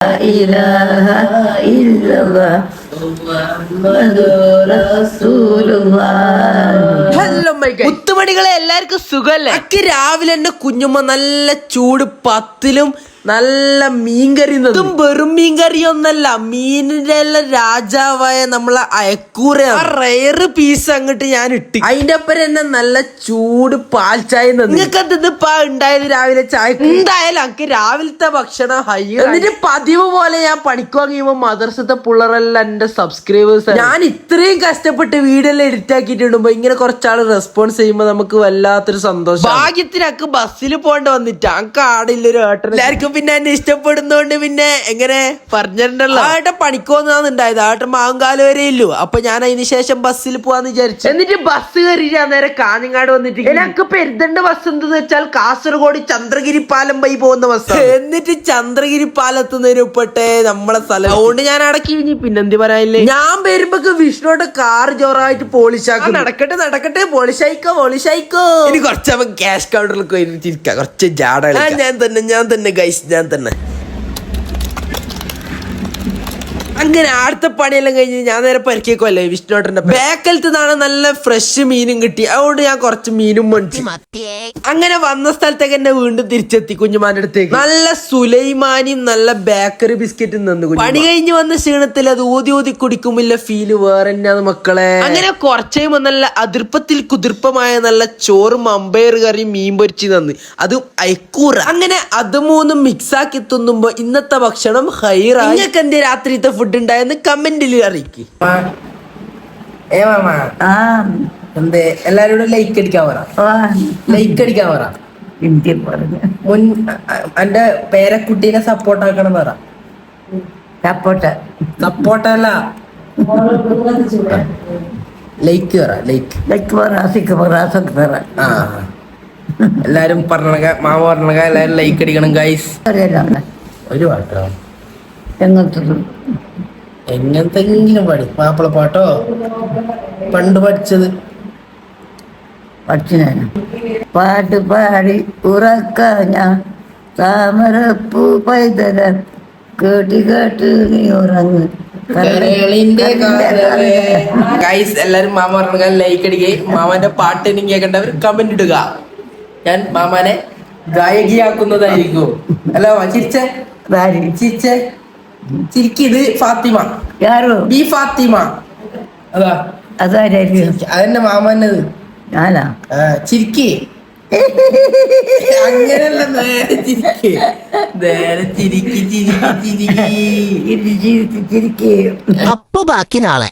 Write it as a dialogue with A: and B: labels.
A: إله إلا الله محمد رسول الله
B: hello മുത്തുമണികളെ എല്ലാവർക്കും സുഖല്ലേ അക്ക് രാവിലെ തന്നെ കുഞ്ഞുമ്മ നല്ല ചൂട് പത്തിലും നല്ല മീൻകറി ഇതും വെറും മീൻകറി ഒന്നല്ല മീനിന്റെ എല്ലാം രാജാവായ നമ്മളെ അയക്കൂറ റയറ് പീസ് അങ്ങോട്ട് ഞാൻ ഇട്ട്. അതിന്റെ ഒപ്പം തന്നെ നല്ല ചൂട് പാൽ ചായ നിങ്ങൾക്ക് എന്തിപ്പാ ഉണ്ടായത് രാവിലെ ചായ എന്തായാലും എനിക്ക് രാവിലത്തെ ഭക്ഷണം ഹൈ എന്നിട്ട് പതിവ് പോലെ ഞാൻ പണിക്ക് കഴിയുമ്പോൾ മദർസത്തെ പുള്ളറെല്ലാം എന്റെ സബ്സ്ക്രൈബേഴ്സ് ഞാൻ ഇത്രയും കഷ്ടപ്പെട്ട് വീഡിയോ എല്ലാം എഡിറ്റ് ആക്കിയിട്ട് ഇടുമ്പോ ഇങ്ങനെ കുറച്ചാൾ റെസ്പോൺസ് ചെയ്യുമ്പോ നമുക്ക് വല്ലാത്തൊരു സന്തോഷം ഭാഗ്യത്തിനക്ക് ബസ്സിൽ പോകേണ്ടി വന്നിട്ട്. ആ കാടില്ലൊരു ഏട്ടൻ എല്ലാവർക്കും പിന്നെ എന്നെ ഇഷ്ടപ്പെടുന്നോണ്ട് പിന്നെ എങ്ങനെ? പറഞ്ഞിട്ടുണ്ടല്ലോ. ആട്ടെ പണിക്കോന്നാന്നുണ്ടായത് ആട്ടെ മാങ്കാൽ വരെ ഇല്ലു. അപ്പൊ ഞാൻ അതിന് ശേഷം ബസ്സിൽ പോവാന്ന് വിചാരിച്ചു. എന്നിട്ട് ബസ് കയറി ഞാൻ നേരെ കാഞ്ഞങ്ങാട് വന്നിട്ട് എനിക്ക് പെരുതണ്ട ബസ് എന്തെന്ന് വെച്ചാൽ കാസർഗോഡ് ചന്ദ്രഗിരി പാലം വഴി പോകുന്ന ബസ് എന്നിട്ട് ചന്ദ്രഗിരി പാലത്തുനിന്ന് ഉൾപ്പെട്ടെ നമ്മളെ സ്ഥലം. അതുകൊണ്ട് ഞാൻ അടക്കി. ഇനി പിന്നെന്തി പറയാനില്ലേ? ഞാൻ വരുമ്പോ വിഷ്ണുടെ കാർ ജോറായിട്ട് പോളിഷാക്കും നടക്കട്ടെ നടക്കട്ടെ. പോളിഷായിക്കോ പോളിഷായിക്കോ. ഇനി കുറച്ച് ക്യാഷ് കൗണ്ടറിൽ പോയിരിക്കാം കുറച്ച് ജാട ഞാൻ തന്നെ ഞാൻ തന്നെ ഗൈസ് ഞാൻ തന്നെ. അങ്ങനെ അടുത്ത പണിയെല്ലാം കഴിഞ്ഞ് ഞാൻ നേരെ പരിക്കേക്കുമല്ലേ വിഷ്ണുട്ടന്റെ ബേക്കലത്ത് നിന്നാണ് നല്ല ഫ്രഷ് മീനും കിട്ടി. അതുകൊണ്ട് ഞാൻ കുറച്ച് മീനും മേടിച്ചു. അങ്ങനെ വന്ന സ്ഥലത്തേക്ക് എന്നെ വീണ്ടും തിരിച്ചെത്തി കുഞ്ഞുമാന്റെ അടുത്തേക്ക്. നല്ല സുലൈമാനിയും നല്ല ബേക്കറി ബിസ്ക്കറ്റും തന്നു. പണി കഴിഞ്ഞ് വന്ന ക്ഷീണത്തിൽ അത് ഊതി ഊതി കുടിക്കുമില്ല ഫീൽ വേറെ തന്നെയാണ് മക്കളെ. അങ്ങനെ കുറച്ചേ നല്ല അതിർപ്പത്തിൽ കുതിർപ്പമായ നല്ല ചോറും അമ്പയർ കറിയും മീൻ പൊരിച്ചു തന്നു. അതും അയക്കൂറ. അങ്ങനെ അത് മൂന്നും മിക്സ് ആക്കി തിന്നുമ്പോ ഇന്നത്തെ ഭക്ഷണം ഹൈറ നിങ്ങൾക്ക് എന്റെ രാത്രിത്തെ ഫുഡ് ഉണ്ടായെന്ന് കമന്റിൽ അറിയിക്ക്.
C: ലൈക്ക് അടിക്കാൻ പറ ലൈക്ക് അടിക്കാൻ പറ മുൻ സപ്പോർട്ട് ആക്കണം പറ.
A: സപ്പോർട്ട്
C: സപ്പോർട്ട് അല്ല. ലൈക്ക് പറ ലൈക്ക്
A: ലൈക്ക് പറ സിക്ക്
C: ആ. എല്ലാരും പറഞ്ഞ മാമ പറഞ്ഞ എല്ലാരും ലൈക്ക് അടിക്കണം ഗൈസ് ഒരു വാട്ടോ.
A: എങ്ങനത്തെ
C: എങ്ങനത്തെങ്കിലും പാടി മാപ്പിള പാട്ടോ? പണ്ട് പഠിച്ചത്?
A: പഠിച്ചു പാട്ട് പാടി ഉറക്കാഞ്ഞ താമരപ്പൂ പൈതല കേട്ടി കേട്ട് നീ ഉറങ്ങ്.
C: ഗൈസ് എല്ലാരും മാമ പറഞ്ഞ ലൈക്ക് അടിക്കുകയും മാമാന്റെ പാട്ട് എനിക്ക് കേൾക്കേണ്ടവർ കമന്റ് ഇടുക. ഞാൻ മാമാനെ ഗായകിയാക്കുന്നതായിരിക്കും. അല്ല ചിരിച്ചേ. ചിരിച്ചേ. ചിരിക്കിത് ഫാത്തിമ.
A: യാരോ
C: ബി ഫാത്തിമ. അതാ.
A: അതാരായിരിക്കും
C: അതെന്നെ മാമന്നത്
A: ഞാനാ?
C: ചിരിക്കി. അങ്ങനെയല്ല നേരെ ചിരിക്ക്. നേരെ ചിരിക്കി ചിരിക്കി ചിരിക്കി.
D: അപ്പൊ ബാക്കി നാളെ.